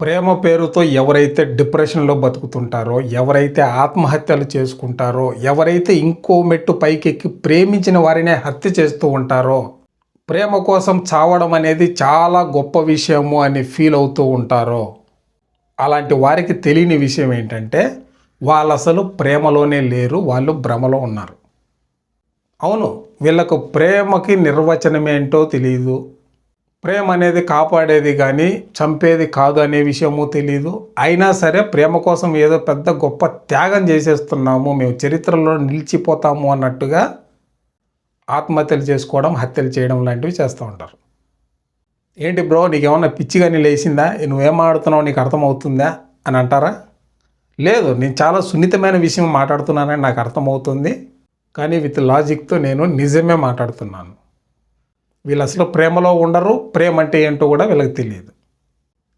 ప్రేమ పేరుతో ఎవరైతే డిప్రెషన్లో బతుకుతుంటారో ఎవరైతే ఆత్మహత్యలు చేసుకుంటారో ఎవరైతే ఇంకో మెట్టు పైకెక్కి ప్రేమించిన వారినే హత్య చేస్తూ ఉంటారో ప్రేమ కోసం చావడం అనేది చాలా గొప్ప విషయము అని ఫీల్ అవుతూ ఉంటారో అలాంటి వారికి తెలియని విషయం ఏంటంటే వాళ్ళు అసలు ప్రేమలోనే లేరు వాళ్ళు భ్రమలో ఉన్నారు. అవును వీళ్ళకు ప్రేమకి నిర్వచనం ఏంటో తెలియదు ప్రేమ అనేది కాపాడేది కానీ చంపేది కాదు అనే విషయము తెలియదు అయినా సరే ప్రేమ కోసం ఏదో పెద్ద గొప్ప త్యాగం చేసేస్తున్నాము. మేము చరిత్రలో నిలిచిపోతాము అన్నట్టుగా ఆత్మహత్యలు చేసుకోవడం హత్యలు చేయడం లాంటివి చేస్తూ ఉంటారు. ఏంటి బ్రో నీకేమన్నా పిచ్చి కానీ లేచిందా? నువ్వేం ఆడుతున్నావు? నీకు అర్థమవుతుందా? అని అంటారా? లేదు నేను చాలా సున్నితమైన విషయం మాట్లాడుతున్నానని నాకు అర్థమవుతుంది. కానీ విత్ లాజిక్తో నేను నిజమే మాట్లాడుతున్నాను. వీళ్ళు అసలు ప్రేమలో ఉండరు ప్రేమ అంటే ఏంటో కూడా వీళ్ళకి తెలియదు.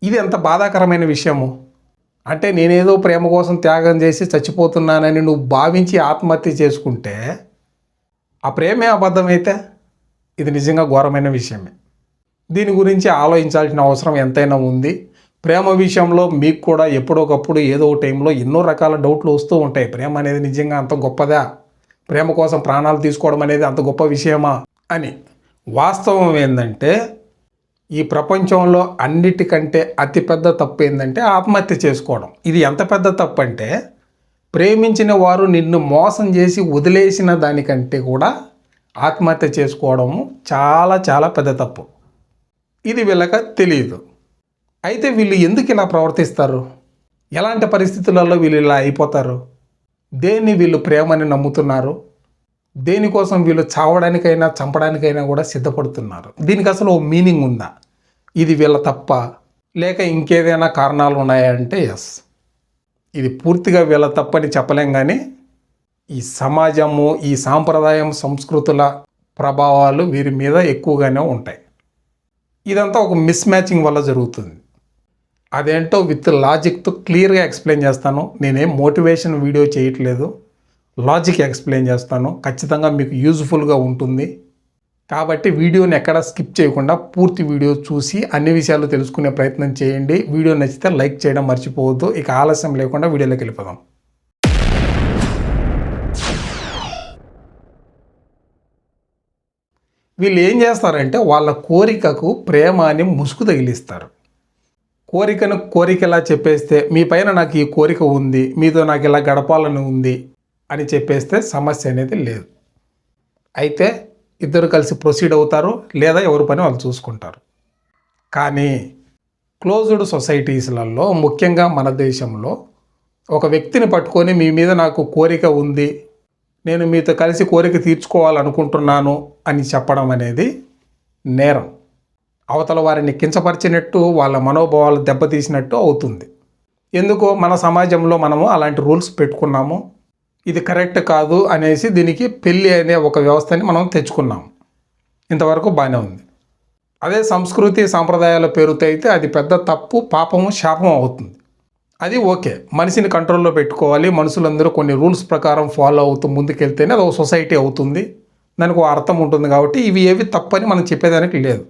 ఇది ఎంత బాధాకరమైన విషయము? అంటే నేనేదో ప్రేమ కోసం త్యాగం చేసి చచ్చిపోతున్నానని నువ్వు భావించి ఆత్మహత్య చేసుకుంటే ఆ ప్రేమే అబద్ధమైతే ఇది నిజంగా ఘోరమైన విషయమే. దీని గురించి ఆలోచించాల్సిన అవసరం ఎంతైనా ఉంది. ప్రేమ విషయంలో మీకు కూడా ఎప్పుడొకప్పుడు ఏదో ఒక టైంలో ఎన్నో రకాల డౌట్లు వస్తూ ఉంటాయి. ప్రేమ అనేది నిజంగా అంత గొప్పదా? ప్రేమ కోసం ప్రాణాలు తీసుకోవడం అనేది అంత గొప్ప విషయమా? అని. వాస్తవం ఏంటంటే ఈ ప్రపంచంలో అన్నిటికంటే అతిపెద్ద తప్పు ఏంటంటే ఆత్మహత్య చేసుకోవడం. ఇది ఎంత పెద్ద తప్పు అంటే ప్రేమించిన వారు నిన్ను మోసం చేసి వదిలేసిన దానికంటే కూడా ఆత్మహత్య చేసుకోవడము చాలా చాలా పెద్ద తప్పు. ఇది వీళ్ళక తెలియదు. అయితే వీళ్ళు ఎందుకు ఇలా ప్రవర్తిస్తారు? ఎలాంటి పరిస్థితులలో వీళ్ళు ఇలా అయిపోతారు? దేన్ని వీళ్ళు ప్రేమని నమ్ముతున్నారు? దేనికోసం వీళ్ళు చావడానికైనా చంపడానికైనా కూడా సిద్ధపడుతున్నారు? దీనికి అసలు ఓ మీనింగ్ ఉందా? ఇది వీళ్ళ తప్ప లేక ఇంకేదైనా కారణాలు ఉన్నాయా అంటే ఎస్ ఇది పూర్తిగా వీళ్ళ తప్పని చెప్పలేం కానీ ఈ సమాజము ఈ సాంప్రదాయం సంస్కృతుల ప్రభావాలు వీరి మీద ఎక్కువగానే ఉంటాయి. ఇదంతా ఒక మిస్ మ్యాచింగ్ వల్ల జరుగుతుంది. అదేంటో విత్ లాజిక్తో క్లియర్గా ఎక్స్ప్లెయిన్ చేస్తాను. నేనేం మోటివేషన్ వీడియో చేయట్లేదు. లాజిక్ ఎక్స్ప్లెయిన్ చేస్తాను. ఖచ్చితంగా మీకు యూజ్ఫుల్గా ఉంటుంది. కాబట్టి వీడియోని ఎక్కడ స్కిప్ చేయకుండా పూర్తి వీడియో చూసి అన్ని విషయాలు తెలుసుకునే ప్రయత్నం చేయండి. వీడియో నచ్చితే లైక్ చేయడం మర్చిపోవద్దు. ఇక ఆలస్యం లేకుండా వీడియోలోకి వెళ్ళిపోదాం. వీళ్ళు ఏం చేస్తారంటే వాళ్ళ కోరికకు ప్రేమ అని ముసుగు తగిలిస్తారు. కోరికను కోరికలా చెప్పేస్తే మీ పైన నాకు ఈ కోరిక ఉంది. మీతో నాకు ఇలా గడపాలని ఉంది. అని చెప్పేస్తే సమస్య అనేది లేదు. అయితే ఇద్దరు కలిసి ప్రొసీడ్ అవుతారు లేదా ఎవరి పని వాళ్ళు చూసుకుంటారు. కానీ క్లోజ్డ్ సొసైటీస్లలో ముఖ్యంగా మన దేశంలో ఒక వ్యక్తిని పట్టుకొని మీ మీద నాకు కోరిక ఉంది నేను మీతో కలిసి కోరిక తీర్చుకోవాలనుకుంటున్నాను అని చెప్పడం అనేది నేరం. అవతల వారిని కించపరిచినట్టు వాళ్ళ మనోభావాలు దెబ్బతీసినట్టు అవుతుంది. ఎందుకో మన సమాజంలో మనము అలాంటి రూల్స్ పెట్టుకున్నాము. ఇది కరెక్ట్ కాదు అనేసి దీనికి పెళ్ళి అనే ఒక వ్యవస్థని మనం తెచ్చుకున్నాం. ఇంతవరకు బాగానే ఉంది. అదే సంస్కృతి సాంప్రదాయాల పేరుతో అయితే అది పెద్ద తప్పు పాపము శాపం అవుతుంది. అది ఓకే. మనిషిని కంట్రోల్లో పెట్టుకోవాలి. మనుషులందరూ కొన్ని రూల్స్ ప్రకారం ఫాలో అవుతూ ముందుకెళ్తేనే అది ఒక సొసైటీ అవుతుంది. దానికి ఒక అర్థం ఉంటుంది కాబట్టి ఇవి ఏవి తప్పని మనం చెప్పేదానికి లేదు.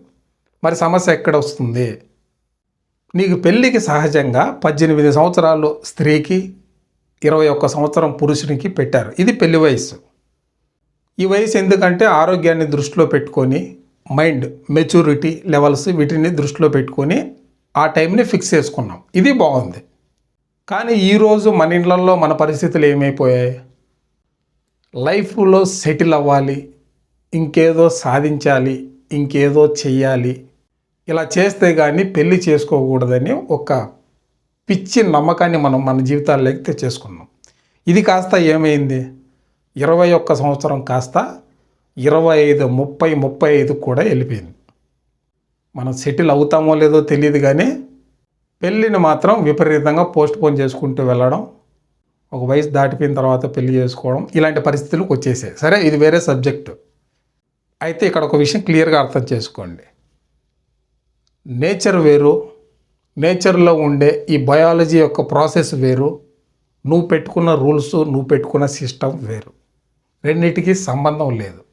మరి సమస్య ఎక్కడ వస్తుంది? నీకు పెళ్ళికి సహజంగా పద్దెనిమిది సంవత్సరాలు స్త్రీకి ఇరవై ఒక్క సంవత్సరం పురుషునికి పెట్టారు. ఇది పెళ్ళి వయసు ఈ వయసు ఎందుకంటే ఆరోగ్యాన్ని దృష్టిలో పెట్టుకొని మైండ్ మెచ్యూరిటీ లెవెల్స్ వీటిని దృష్టిలో పెట్టుకొని ఆ టైంని ఫిక్స్ చేసుకున్నాం. ఇది బాగుంది. కానీ ఈరోజు మన ఇళ్ళలో మన పరిస్థితులు ఏమైపోయాయి? లైఫ్లో సెటిల్ అవ్వాలి ఇంకేదో సాధించాలి ఇంకేదో చెయ్యాలి. ఇలా చేస్తే కానీ పెళ్ళి చేసుకోకూడదని ఒక పిచ్చి నమ్మకాన్ని మనం మన జీవితాల్లోకి తెచ్చేసుకున్నాం. ఇది కాస్త ఏమైంది? ఇరవై ఒక్క సంవత్సరం కాస్త ఇరవై ఐదు ముప్పై ముప్పై ఐదు కూడా వెళ్ళిపోయింది. మనం సెటిల్ అవుతామో లేదో తెలియదు కానీ పెళ్ళిని మాత్రం విపరీతంగా పోస్ట్ పోన్ చేసుకుంటూ వెళ్ళడం ఒక వయసు దాటిపోయిన తర్వాత పెళ్ళి చేసుకోవడం ఇలాంటి పరిస్థితులకు వచ్చేసాయి. సరే ఇది వేరే సబ్జెక్టు. అయితే ఇక్కడ ఒక విషయం క్లియర్గా అర్థం చేసుకోండి. నేచర్ వేరు నేచర్లో ఉండే ఈ బయాలజీ యొక్క ప్రాసెస్ వేరు. నువ్వు పెట్టుకున్న రూల్స్ నువ్వు పెట్టుకున్న సిస్టమ్ వేరు. రెండింటికి సంబంధం లేదు.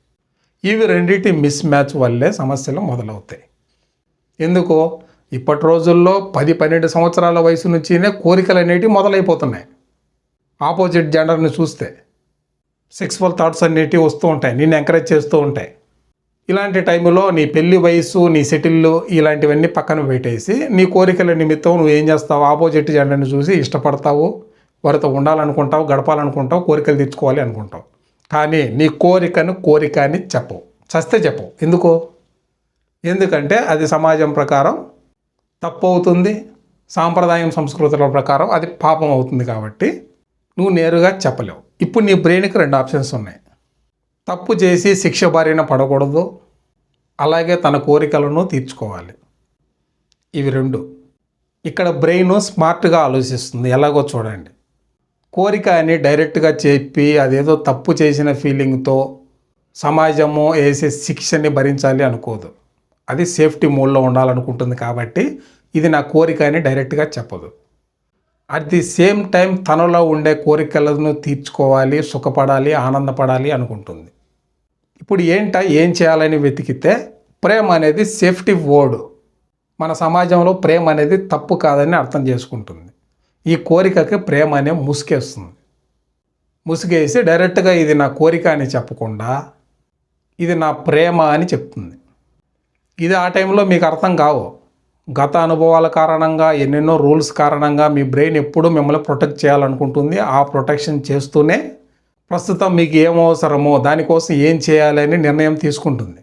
ఇవి రెండింటి మిస్ మ్యాచ్ వల్లే సమస్యలు మొదలవుతాయి. ఎందుకో? ఇప్పటి రోజుల్లో పది పన్నెండు సంవత్సరాల వయసు నుంచినే కోరికలు అనేటివి మొదలైపోతున్నాయి ఆపోజిట్ జెండర్ని చూస్తే సెక్స్వల్ థాట్స్ అనేటివి వస్తూ ఉంటాయి. నిన్ను ఎంకరేజ్ చేస్తూ ఉంటాయి. ఇలాంటి టైంలో నీ పెళ్ళి వయసు నీ సెటిల్లు ఇలాంటివన్నీ పక్కన పెట్టేసి నీ కోరికల నిమిత్తం నువ్వు ఏం చేస్తావు? ఆపోజిట్ జెండర్ని చూసి ఇష్టపడతావు వారితో ఉండాలనుకుంటావు గడపాలనుకుంటావు కోరికలు తెచ్చుకోవాలి అనుకుంటావు. కానీ నీ కోరికను కోరిక అని చెప్పవు చస్తే చెప్పవు ఎందుకో? ఎందుకంటే అది సమాజం ప్రకారం తప్పు అవుతుంది సాంప్రదాయం సంస్కృతుల ప్రకారం అది పాపం అవుతుంది కాబట్టి నువ్వు నేరుగా చెప్పలేవు. ఇప్పుడు నీ బ్రెయిన్కి రెండు ఆప్షన్స్ ఉన్నాయి. తప్పు చేసి శిక్ష బారిన పడకూడదు. అలాగే తన కోరికలను తీర్చుకోవాలి. ఇవి రెండు. ఇక్కడ బ్రెయిన్ స్మార్ట్గా ఆలోచిస్తుంది. ఎలాగో చూడండి. కోరిక అని డైరెక్ట్గా చెప్పి అదేదో తప్పు చేసిన ఫీలింగ్తో సమాజము వేసే శిక్షని భరించాలి అనుకోదు. అది సేఫ్టీ మోడ్లో ఉండాలనుకుంటుంది కాబట్టి ఇది నా కోరిక అని డైరెక్ట్గా చెప్పదు. అట్ ది సేమ్ టైం తనలో ఉండే కోరికలను తీర్చుకోవాలి సుఖపడాలి ఆనందపడాలి అనుకుంటుంది. ఇప్పుడు ఏంట ఏం చేయాలని వెతికితే ప్రేమ అనేది సేఫ్టీ వర్డ్. మన సమాజంలో ప్రేమ అనేది తప్పు కాదని అర్థం చేసుకుంటుంది. ఈ కోరికకి ప్రేమ అనే ముసుగేస్తుంది ముసుగేసి డైరెక్ట్గా ఇది నా కోరిక అని చెప్పకుండా ఇది నా ప్రేమ అని చెప్తుంది. ఇది ఆ టైంలో మీకు అర్థం కావు. గత అనుభవాల కారణంగా ఎన్నెన్నో రూల్స్ కారణంగా మీ బ్రెయిన్ ఎప్పుడూ మిమ్మల్ని ప్రొటెక్ట్ చేయాలనుకుంటుంది. ఆ ప్రొటెక్షన్ చేస్తూనే ప్రస్తుతం మీకు ఏం అవసరమో దానికోసం ఏం చేయాలని నిర్ణయం తీసుకుంటుంది.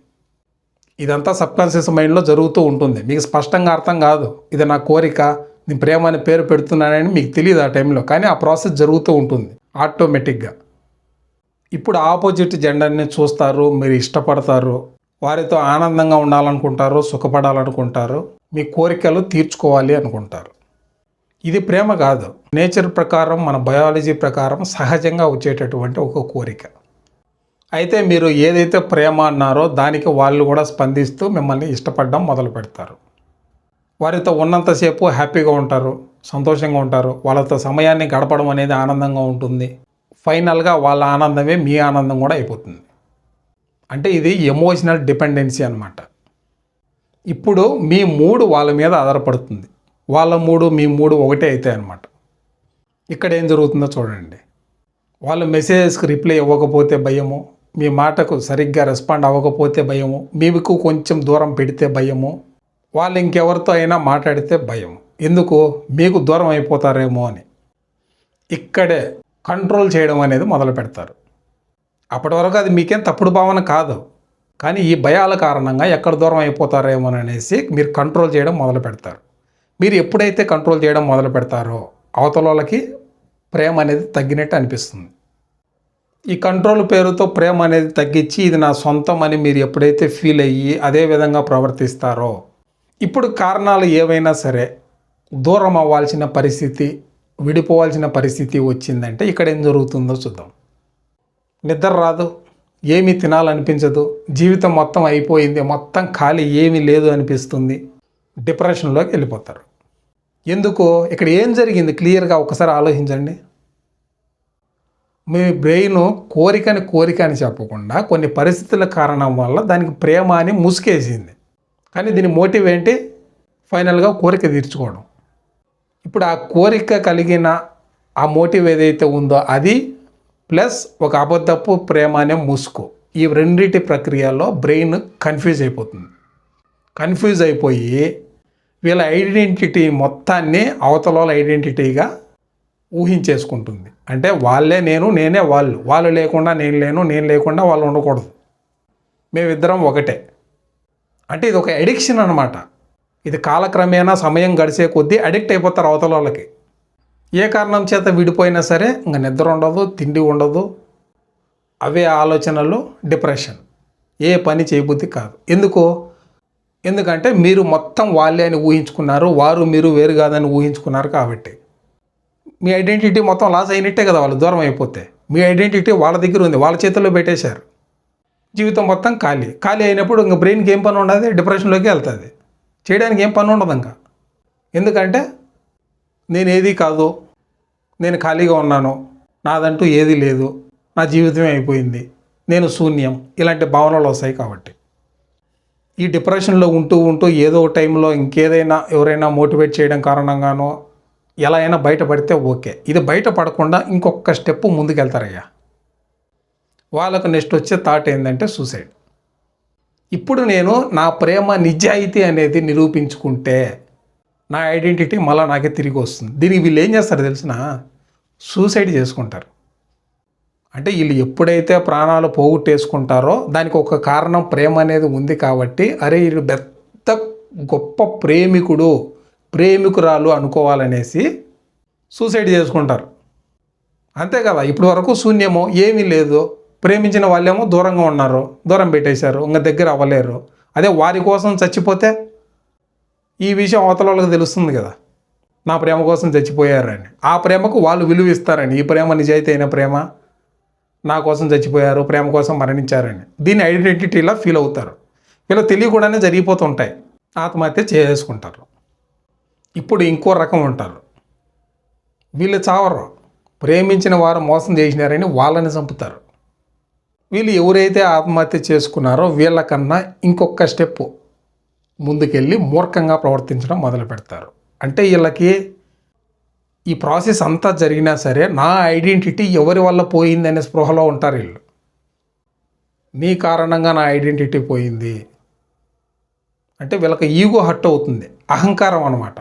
ఇదంతా సబ్కాన్షియస్ మైండ్లో జరుగుతూ ఉంటుంది. మీకు స్పష్టంగా అర్థం కాదు. ఇది నా కోరిక నేను ప్రేమ అని పేరు పెడుతున్నానని మీకు తెలియదు ఆ టైంలో. కానీ ఆ ప్రాసెస్ జరుగుతూ ఉంటుంది ఆటోమేటిక్గా. ఇప్పుడు ఆపోజిట్ జెండర్ని చూస్తారు మీరు ఇష్టపడతారు వారితో ఆనందంగా ఉండాలనుకుంటారు సుఖపడాలనుకుంటారు మీ కోరికలు తీర్చుకోవాలి అనుకుంటారు. ఇది ప్రేమ కాదు. నేచర్ ప్రకారం మన బయాలజీ ప్రకారం సహజంగా వచ్చేటటువంటి ఒక కోరిక. అయితే మీరు ఏదైతే ప్రేమ అన్నారో దానికి వాళ్ళు కూడా స్పందిస్తూ మిమ్మల్ని ఇష్టపడడం మొదలు పెడతారు. వారితో ఉన్నంతసేపు హ్యాపీగా ఉంటారు సంతోషంగా ఉంటారు. వాళ్ళతో సమయాన్ని గడపడం అనేది ఆనందంగా ఉంటుంది. ఫైనల్గా వాళ్ళ ఆనందమే మీ ఆనందం కూడా అయిపోతుంది. అంటే ఇది ఎమోషనల్ డిపెండెన్సీ అనమాట ఇప్పుడు మీ మూడు వాళ్ళ మీద ఆధారపడుతుంది. వాళ్ళ మూడు మీ మూడు ఒకటే అవుతాయి అన్నమాట. ఇక్కడ ఏం జరుగుతుందో చూడండి. వాళ్ళు మెసేజెస్కి రిప్లై ఇవ్వకపోతే భయము మీ మాటకు సరిగ్గా రెస్పాండ్ అవ్వకపోతే భయము మీకు కొంచెం దూరం పెడితే భయము వాళ్ళు ఇంకెవరితో అయినా మాట్లాడితే భయం ఎందుకు? మీకు దూరం అయిపోతారేమో అని. ఇక్కడే కంట్రోల్ చేయడం అనేది మొదలు పెడతారు. అప్పటి వరకు అది మీకేం తప్పుడు భావన కాదు. కానీ ఈ భయాల కారణంగా ఎక్కడ దూరం అయిపోతారేమో అనేసి మీరు కంట్రోల్ చేయడం మొదలు పెడతారు. మీరు ఎప్పుడైతే కంట్రోల్ చేయడం మొదలు పెడతారో అవతల వాళ్ళకి ప్రేమ అనేది తగ్గినట్టు అనిపిస్తుంది. ఈ కంట్రోల్ పేరుతో ప్రేమ అనేది తగ్గించి ఇది నా సొంతం అని మీరు ఎప్పుడైతే ఫీల్ అయ్యి అదే విధంగా ప్రవర్తిస్తారో ఇప్పుడు కారణాలు ఏవైనా సరే దూరం అవ్వాల్సిన పరిస్థితి విడిపోవాల్సిన పరిస్థితి వచ్చిందంటే ఇక్కడ ఏం జరుగుతుందో చూద్దాం. నిద్ర రాదు ఏమీ తినాలనిపించదు జీవితం మొత్తం అయిపోయింది మొత్తం ఖాళీ ఏమీ లేదు అనిపిస్తుంది. డిప్రెషన్లోకి వెళ్ళిపోతారు. ఎందుకు? ఇక్కడ ఏం జరిగింది? క్లియర్గా ఒకసారి ఆలోచించండి. మీ బ్రెయిన్ కోరికని కోరిక అని చెప్పకుండా కొన్ని పరిస్థితుల కారణం వల్ల దానికి ప్రేమ అని ముసుకేసింది కానీ దీని మోటివ్ ఏంటి? ఫైనల్గా కోరిక తీర్చుకోవడం. ఇప్పుడు ఆ కోరిక కలిగిన ఆ మోటివ్ ఏదైతే ఉందో అది ప్లస్ ఒక అబద్ధపు ప్రేమ అనే ముసుగు. ఈ రెండింటి ప్రక్రియలో బ్రెయిన్ కన్ఫ్యూజ్ అయిపోతుంది. కన్ఫ్యూజ్ అయిపోయి వీళ్ళ ఐడెంటిటీ మొత్తాన్ని అవతల ఐడెంటిటీగా ఊహించేసుకుంటుంది. అంటే వాళ్ళే నేను నేనే వాళ్ళు. వాళ్ళు లేకుండా నేను లేను నేను లేకుండా వాళ్ళు ఉండకూడదు. మేమిద్దరం ఒకటే. అంటే ఇది ఒక అడిక్షన్ అనమాట ఇది కాలక్రమేణా సమయం గడిచే కొద్దీ అడిక్ట్ అయిపోతారు అవతల వాళ్ళకి ఏ కారణం చేత విడిపోయినా సరే ఇంకా నిద్ర ఉండదు తిండి ఉండదు. అవే ఆలోచనలు డిప్రెషన్ ఏ పని చేయబుద్ధి కాదు. ఎందుకో ఎందుకంటే మీరు మొత్తం వాళ్ళే అని ఊహించుకున్నారు వారు మీరు వేరు కాదని ఊహించుకున్నారు కాబట్టి. మీ ఐడెంటిటీ మొత్తం లాస్ అయినట్టే కదా వాళ్ళు దూరం అయిపోతే. మీ ఐడెంటిటీ వాళ్ళ దగ్గర ఉంది వాళ్ళ చేతుల్లో పెట్టేశారు. జీవితం మొత్తం ఖాళీ. ఖాళీ అయినప్పుడు ఇంకా బ్రెయిన్కి ఏం పని ఉండదు డిప్రెషన్లోకి వెళ్తుంది. చేయడానికి ఏం పని ఉండదు ఇంకా. ఎందుకంటే నేను ఏది కాదు నేను ఖాళీగా ఉన్నాను నాదంటూ ఏది లేదు నా జీవితమే అయిపోయింది నేను శూన్యం ఇలాంటి భావనలు వస్తాయి కాబట్టి. ఈ డిప్రెషన్లో ఉంటూ ఉంటూ ఏదో ఒక టైంలో ఇంకేదైనా ఎవరైనా మోటివేట్ చేయడం కారణంగానో ఎలా అయినా బయటపడితే ఓకే. ఇది బయటపడకుండా ఇంకొక స్టెప్ ముందుకెళ్తారయ్యా. వాళ్ళకు నెక్స్ట్ వచ్చే థాట్ ఏంటంటే సూసైడ్. ఇప్పుడు నేను నా ప్రేమ నిజాయితీ అనేది నిరూపించుకుంటే నా ఐడెంటిటీ మళ్ళీ నాకే తిరిగి వస్తుంది. దీనికి వీళ్ళు ఏం చేస్తారు తెలిసిన? సూసైడ్ చేసుకుంటారు. అంటే వీళ్ళు ఎప్పుడైతే ప్రాణాలు పోగొట్టేసుకుంటారో దానికి ఒక కారణం ప్రేమ అనేది ఉంది కాబట్టి అరే వీడు పెద్ద గొప్ప ప్రేమికుడు ప్రేమికురాలు అనుకోవాలనేసి సూసైడ్ చేసుకుంటారు. అంతే కదా ఇప్పటి వరకు శూన్యమో ఏమీ లేదు. ప్రేమించిన వాళ్ళేమో దూరంగా ఉన్నారు దూరం పెట్టేశారు ఇంకా దగ్గర అవ్వలేరు. అదే వారి కోసం చచ్చిపోతే ఈ విషయం అవతల వాళ్ళకి తెలుస్తుంది కదా. నా ప్రేమ కోసం చచ్చిపోయారని. ఆ ప్రేమకు వాళ్ళు విలువిస్తారని. ఈ ప్రేమ నిజాయితీ అయిన ప్రేమ నా కోసం చచ్చిపోయారు ప్రేమ కోసం మరణించారని. దీన్ని ఐడెంటిటీలా ఫీల్ అవుతారు. వీళ్ళు తెలియకుండానే జరిగిపోతుంటాయి. ఆత్మహత్య చేసుకుంటారు. ఇప్పుడు ఇంకో రకం ఉంటారు. వీళ్ళు చావరు. ప్రేమించిన వారు మోసం చేసినారని వాళ్ళని చంపుతారు. వీళ్ళు ఎవరైతే ఆత్మహత్య చేసుకున్నారో వీళ్ళకన్నా ఇంకొక స్టెప్ ముందుకెళ్ళి మూర్ఖంగా ప్రవర్తించడం మొదలు పెడతారు అంటే వీళ్ళకి ఈ ప్రాసెస్ అంతా జరిగినా సరే నా ఐడెంటిటీ ఎవరి వల్ల పోయిందనే స్పృహలో ఉంటారు వీళ్ళు. నీ కారణంగా నా ఐడెంటిటీ పోయింది. అంటే వీళ్ళకి ఈగో హట్ అవుతుంది. అహంకారం అనమాట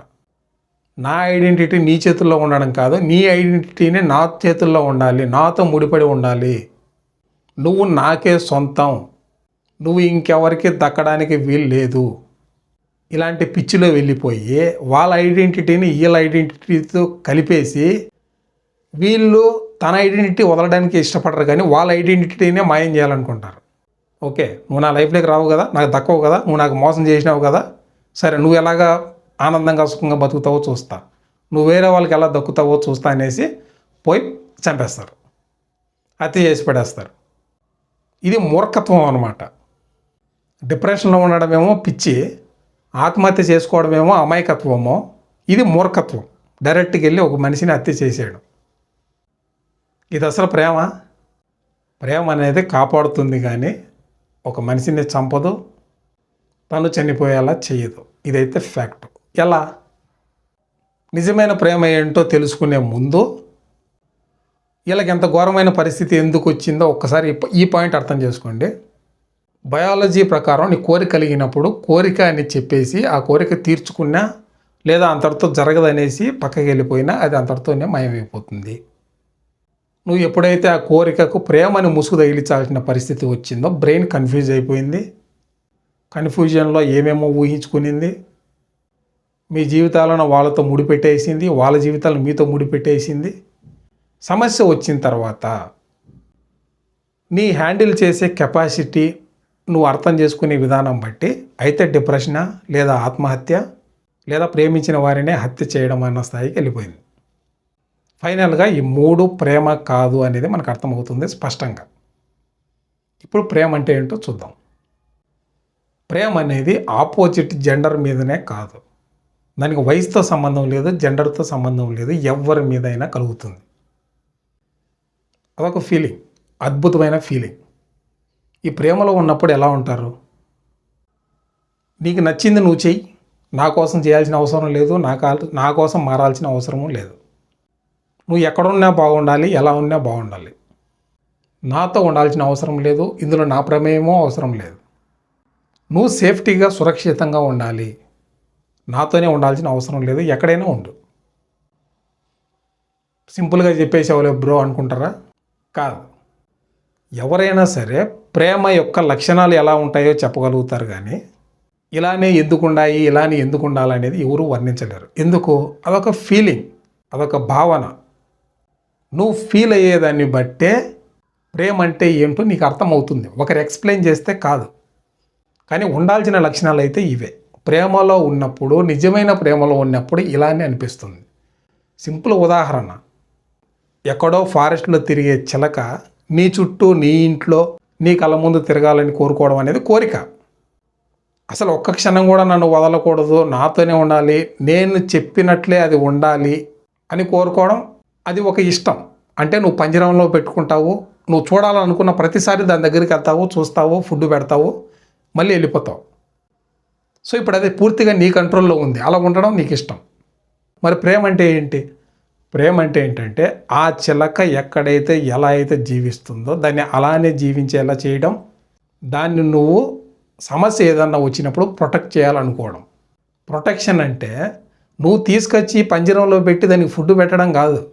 నా ఐడెంటిటీ నీ చేతుల్లో ఉండడం కాదు నీ ఐడెంటిటీని నా చేతుల్లో ఉండాలి నాతో ముడిపడి ఉండాలి. నువ్వు నాకే సొంతం. నువ్వు ఇంకెవరికి దక్కడానికి వీలు లేదు. ఇలాంటి పిచ్చిలో వెళ్ళిపోయి వాళ్ళ ఐడెంటిటీని వీళ్ళ ఐడెంటిటీతో కలిపేసి వీళ్ళు తన ఐడెంటిటీ వదలడానికి ఇష్టపడరు కానీ వాళ్ళ ఐడెంటిటీనే మాయం చేయాలనుకుంటారు. ఓకే నువ్వు నా లైఫ్లోకి రావు కదా నాకు దక్కవు కదా నువ్వు నాకు మోసం చేసినావు కదా సరే నువ్వు ఎలాగా ఆనందంగా సుఖంగా బతుకుతావో చూస్తా. నువ్వు వేరే వాళ్ళకి ఎలా దక్కుతావో చూస్తా అనేసి పోయి చంపేస్తారు. హత్య చేసి పడేస్తారు. ఇది మూర్ఖత్వం అనమాట డిప్రెషన్లో ఉండడమేమో పిచ్చి. ఆత్మహత్య చేసుకోవడమేమో అమాయకత్వమో ఇది మూర్ఖత్వం. డైరెక్ట్కి వెళ్ళి ఒక మనిషిని హత్య చేసాడు ఇది అసలు ప్రేమ? ప్రేమ అనేది కాపాడుతుంది కానీ ఒక మనిషిని చంపదు తను చనిపోయేలా చేయదు. ఇదైతే ఫ్యాక్ట్. ఎలా? నిజమైన ప్రేమ ఏంటో తెలుసుకునే ముందు వీళ్ళకి ఎంత ఘోరమైన పరిస్థితి ఎందుకు వచ్చిందో ఒక్కసారి ఈ పాయింట్ అర్థం చేసుకోండి. బయాలజీ ప్రకారం నీ కోరిక కలిగినప్పుడు కోరిక అని చెప్పేసి ఆ కోరిక తీర్చుకున్నా లేదా అంతటితో జరగదనేసి పక్కకి వెళ్ళిపోయినా అది అంతటితోనే మాయమైపోతుంది. నువ్వు ఎప్పుడైతే ఆ కోరికకు ప్రేమని ముసుగు తగిలించాల్సిన పరిస్థితి వచ్చిందో బ్రెయిన్ కన్ఫ్యూజ్ అయిపోయింది. కన్ఫ్యూజన్లో ఏమేమో ఊహించుకునింది. మీ జీవితాలను వాళ్ళతో ముడిపెట్టేసింది వాళ్ళ జీవితాలను మీతో ముడిపెట్టేసింది. సమస్య వచ్చిన తర్వాత నీ హ్యాండిల్ చేసే కెపాసిటీ నువ్వు అర్థం చేసుకునే విధానం బట్టి అయితే డిప్రెషనా లేదా ఆత్మహత్య లేదా ప్రేమించిన వారినే హత్య చేయడం అన్న స్థాయికి వెళ్ళిపోయింది. ఫైనల్గా ఈ మూడు ప్రేమ కాదు అనేది మనకు అర్థమవుతుంది స్పష్టంగా. ఇప్పుడు ప్రేమ అంటే ఏంటో చూద్దాం. ప్రేమ అనేది ఆపోజిట్ జెండర్ మీదనే కాదు. దానికి వయసుతో సంబంధం లేదు జెండర్తో సంబంధం లేదు ఎవరి మీదైనా కలుగుతుంది. అదొక ఫీలింగ్ అద్భుతమైన ఫీలింగ్. ఈ ప్రేమలో ఉన్నప్పుడు ఎలా ఉంటారు? నీకు నచ్చింది నువ్వు చెయ్యి. నా కోసం చేయాల్సిన అవసరం లేదు. నా కా- నా కోసం మారాల్సిన అవసరము లేదు. నువ్వు ఎక్కడున్నా బాగుండాలి ఎలా ఉన్నా బాగుండాలి. నాతో ఉండాల్సిన అవసరం లేదు. ఇందులో నా ప్రమేయమో అవసరం లేదు. నువ్వు సేఫ్టీగా సురక్షితంగా ఉండాలి. నాతోనే ఉండాల్సిన అవసరం లేదు. ఎక్కడైనా ఉండు. సింపుల్గా చెప్పేసేవాళ్ళే బ్రో అనుకుంటారా? కాదు. ఎవరైనా సరే ప్రేమ యొక్క లక్షణాలు ఎలా ఉంటాయో చెప్పగలుగుతారు కానీ ఇలానే ఎందుకుండాయి ఇలానే ఎందుకు ఉండాలనేది ఎవరు వర్ణించలేరు. ఎందుకు? అదొక ఫీలింగ్ అదొక భావన. నువ్వు ఫీల్ అయ్యేదాన్ని బట్టే ప్రేమ అంటే ఏంటో నీకు అర్థమవుతుంది. ఒకరు ఎక్స్ప్లెయిన్ చేస్తే కాదు. కానీ ఉండాల్సిన లక్షణాలు అయితే ఇవే. ప్రేమలో ఉన్నప్పుడు నిజమైన ప్రేమలో ఉన్నప్పుడు ఇలానే అనిపిస్తుంది. సింపుల్ ఉదాహరణ. ఎక్కడో ఫారెస్ట్లో తిరిగే చిలక నీ చుట్టూ నీ ఇంట్లో నీ కళ్ళ ముందు తిరగాలని కోరుకోవడం అనేది కోరిక. అసలు ఒక్క క్షణం కూడా నన్ను వదలకూడదు నాతోనే ఉండాలి నేను చెప్పినట్లే అది ఉండాలి అని కోరుకోవడం అది ఒక ఇష్టం. అంటే నువ్వు పంజరంలో పెట్టుకుంటావు నువ్వు చూడాలనుకున్న ప్రతిసారి దాని దగ్గరికి వెళ్తావు చూస్తావు ఫుడ్ పెడతావు మళ్ళీ వెళ్ళిపోతావు. సో ఇప్పుడు అది పూర్తిగా నీ కంట్రోల్లో ఉంది. అలా ఉండడం నీకు ఇష్టం. మరి ప్రేమ అంటే ఏంటి? ప్రేమ అంటే ఏంటంటే ఆ చిలక ఎక్కడైతే ఎలా అయితే జీవిస్తుందో దాన్ని అలానే జీవించేలా చేయడం దాన్ని నువ్వు సమస్య ఏదన్నా వచ్చినప్పుడు ప్రొటెక్ట్ చేయాలనుకోవడం. ప్రొటెక్షన్ అంటే నువ్వు తీసుకొచ్చి పంజరంలో పెట్టి దానికి ఫుడ్ పెట్టడం కాదు.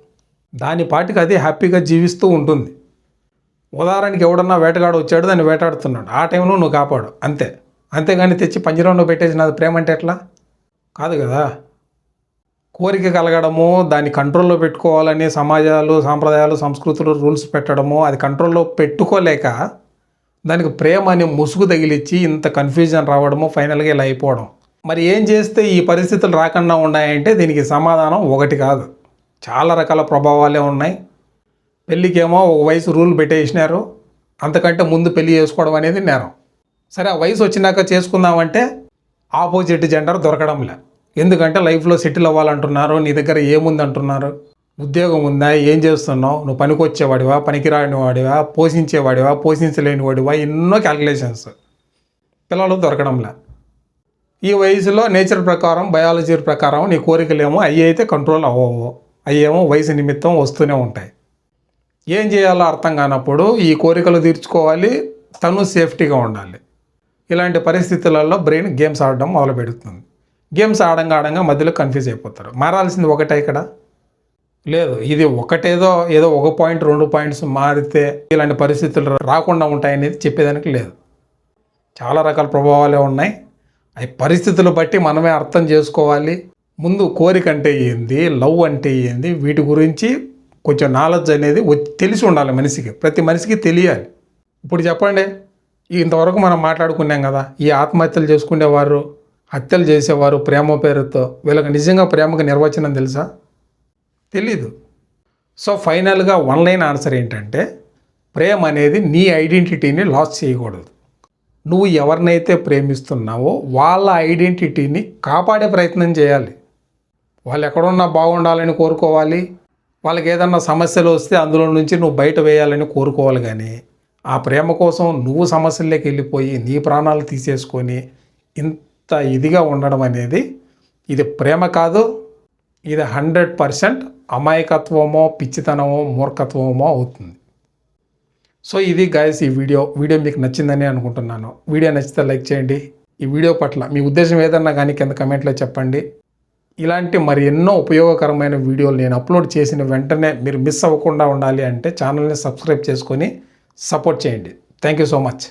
దాని పాటికి అది హ్యాపీగా జీవిస్తూ ఉంటుంది. ఉదాహరణకి ఎవడన్నా వేటగాడు వచ్చాడు దాన్ని వేటాడుతున్నాడు. ఆ టైంలో నువ్వు కాపాడు. అంతే. అంతేగాని తెచ్చి పంజరంలో పెట్టేసి నాది ప్రేమ అంటే ఎట్లా? కాదు కదా. కోరిక కలగడము దాన్ని కంట్రోల్లో పెట్టుకోవాలని సమాజాలు సాంప్రదాయాలు సంస్కృతులు రూల్స్ పెట్టడము అది కంట్రోల్లో పెట్టుకోలేక దానికి ప్రేమ అనే ముసుగు తగిలిచ్చి ఇంత కన్ఫ్యూజన్ రావడము ఫైనల్గా ఇలా అయిపోవడం. మరి ఏం చేస్తే ఈ పరిస్థితులు రాకుండా ఉన్నాయంటే దీనికి సమాధానం ఒకటి కాదు. చాలా రకాల ప్రభావాలే ఉన్నాయి. పెళ్ళికేమో ఒక వయసు రూల్ పెట్టేసినారు. అంతకంటే ముందు పెళ్ళి చేసుకోవడం అనేది నేరం. సరే ఆ వయసు వచ్చినాక చేసుకుందామంటే ఆపోజిట్ జెండర్ దొరకడంలే. ఎందుకంటే లైఫ్లో సెటిల్ అవ్వాలంటున్నారు నీ దగ్గర ఏముంది అంటున్నారు ఉద్యోగం ఉందా? ఏం చేస్తున్నావు? నువ్వు పనికొచ్చేవాడివా? పనికిరాని వాడివా? పోషించేవాడివా? పోషించలేని వాడివా? ఎన్నో క్యాలిక్యులేషన్స్ పిల్లలు దొరకడంలే. ఈ వయసులో నేచర్ ప్రకారం బయాలజీ ప్రకారం నీ కోరికలేమో అవి అయితే కంట్రోల్ అవ్వవు. అయ్యేమో వయసు నిమిత్తం వస్తూనే ఉంటాయి. ఏం చేయాలో అర్థం కానప్పుడు ఈ కోరికలు తీర్చుకోవాలి. తను సేఫ్టీగా ఉండాలి. ఇలాంటి పరిస్థితులలో బ్రెయిన్ గేమ్స్ ఆడడం మొదలు పెడుతుంది గేమ్స్ ఆడంగా ఆడంగా మధ్యలో కన్ఫ్యూజ్ అయిపోతారు. మారాల్సింది ఒకటే ఇక్కడ. లేదు ఇది ఒకటేదో ఏదో ఒక పాయింట్ రెండు పాయింట్స్ మారితే ఇలాంటి పరిస్థితులు రాకుండా ఉంటాయనేది చెప్పేదానికి లేదు. చాలా రకాల ప్రభావాలే ఉన్నాయి. అవి పరిస్థితులు బట్టి మనమే అర్థం చేసుకోవాలి. ముందు కోరిక అంటే ఏంది? లవ్ అంటే ఏంది? వీటి గురించి కొంచెం నాలెడ్జ్ అనేది తెలిసి ఉండాలి మనిషికి. ప్రతి మనిషికి తెలియాలి. ఇప్పుడు చెప్పండి ఇంతవరకు మనం మాట్లాడుకున్నాం కదా ఈ ఆత్మహత్యలు చేసుకునేవారు హత్యలు చేసేవారు ప్రేమ పేరుతో. వీళ్ళకి నిజంగా ప్రేమకు నిర్వచనం తెలుసా? తెలీదు. సో ఫైనల్గా వన్ లైన్ ఆన్సర్ ఏంటంటే ప్రేమ అనేది నీ ఐడెంటిటీని లాస్ చేయకూడదు. నువ్వు ఎవరినైతే ప్రేమిస్తున్నావో వాళ్ళ ఐడెంటిటీని కాపాడే ప్రయత్నం చేయాలి. వాళ్ళు ఎక్కడున్నా బాగుండాలని కోరుకోవాలి. వాళ్ళకి ఏదన్నా సమస్యలు వస్తే అందులో నుంచి నువ్వు బయట వేయాలని కోరుకోవాలి కానీ ఆ ప్రేమ కోసం నువ్వు సమస్యల్లోకి వెళ్ళిపోయి నీ ప్రాణాలు తీసేసుకొని ఇంత ఇదిగా ఉండడం అనేది ఇది ప్రేమ కాదు ఇది హండ్రెడ్ పర్సెంట్ అమాయకత్వమో పిచ్చితనమో మూర్ఖత్వమో అవుతుంది. సో ఇది గాయస్ ఈ వీడియో వీడియో మీకు నచ్చిందని అనుకుంటున్నాను. వీడియో నచ్చితే లైక్ చేయండి. ఈ వీడియో పట్ల మీ ఉద్దేశం ఏదన్నా కానీ కింద కమెంట్లో చెప్పండి. ఇలాంటి మరి ఎన్నో ఉపయోగకరమైన వీడియోలు నేను అప్లోడ్ చేసిన వెంటనే మీరు మిస్ అవ్వకుండా ఉండాలి అంటే ఛానల్ని సబ్స్క్రైబ్ చేసుకొని సపోర్ట్ చేయండి. Thank you so much